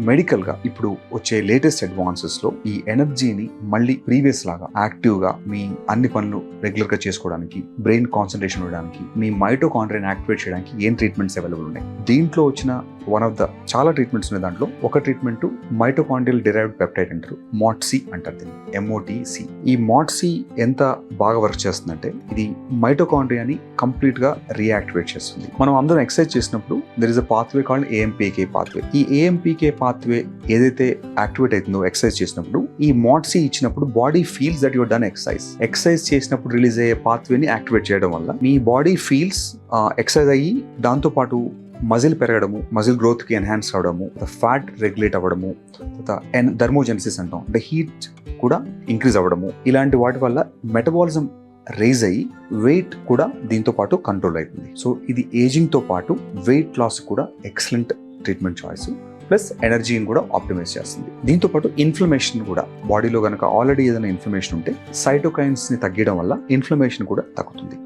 మెడికల్గా ఇప్పుడు వచ్చే లేటెస్ట్ అడ్వాన్సెస్లో ఈ ఎనర్జీని మళ్ళీ ప్రీవియస్ లాగా యాక్టివ్గా మీ అన్ని పనులు రెగ్యులర్గా చేసుకోవడానికి బ్రెయిన్ కాన్సన్ట్రేషన్ ఇవ్వడానికి మీ మైటోకాండ్రియన్ యాక్టివేట్ చేయడానికి ఏం ట్రీట్మెంట్స్ అవైలబుల్ ఉన్నాయి? దీంట్లో వచ్చిన వన్ ఆఫ్ ద చాలా ట్రీట్మెంట్స్ ఉన్నాయి దాంట్లో. ఒక ట్రీట్మెంట్ మైటోకాండియల్ డిరైవ్డ్ పెప్టైడ్ అంటారు. మాట్సీ అంటారు దీన్ని. ఎంఓటిసి ఈ మాట్సీ ఎంత బాగా వర్క్ చేస్తుందంటే ఇది మైటోకాండ్రియాని కంప్లీట్గా రీయాక్టివేట్ చేస్తుంది. మనం అందరం ఎక్సర్సైజ్ చేసినప్పుడు there is a pathway called AMPK pathway ఈ ఏఎంపీకే పాత్వే ఏదైతే యాక్టివేట్ అవుతుందో ఎక్సర్సైజ్ చేసినప్పుడు ఈ మాట్సీ ఇచ్చినప్పుడు body feels that your done exercise. Exercise చేసినప్పుడు రిలీజ్ అయ్యే పాత్వేని యాక్టివేట్ చేయడం వల్ల మీ బాడీ ఫీల్స్ ఎక్సర్సైజ్ అయ్యి దాంతో పాటు మజిల్ పెరగడము మజిల్ గ్రోత్కి ఎన్హాన్స్ అవడము ఫ్యాట్ రెగ్యులేట్ అవ్వడము తర్వాత ధర్మోజెనిసిస్ అంటాం. అంటే హీట్ కూడా ఇంక్రీజ్ అవ్వడము. ఇలాంటి వాటి వల్ల మెటబాలిజం రేజ్ అయ్యి వెయిట్ కూడా దీంతో పాటు కంట్రోల్ అవుతుంది. సో ఇది ఏజింగ్తో పాటు వెయిట్ లాస్ కూడా ఎక్సలెంట్ ట్రీట్మెంట్ చాయిస్ ప్లస్ ఎనర్జీని కూడా ఆప్టిమైజ్ చేస్తుంది. దీంతో పాటు ఇన్ఫ్లమేషన్ కూడా బాడీలో కనుక ఆల్రెడీ ఏదైనా ఇన్ఫ్లమేషన్ ఉంటే సైటోకైన్స్ని తగ్గడం వల్ల ఇన్ఫ్లమేషన్ కూడా తగ్గుతుంది.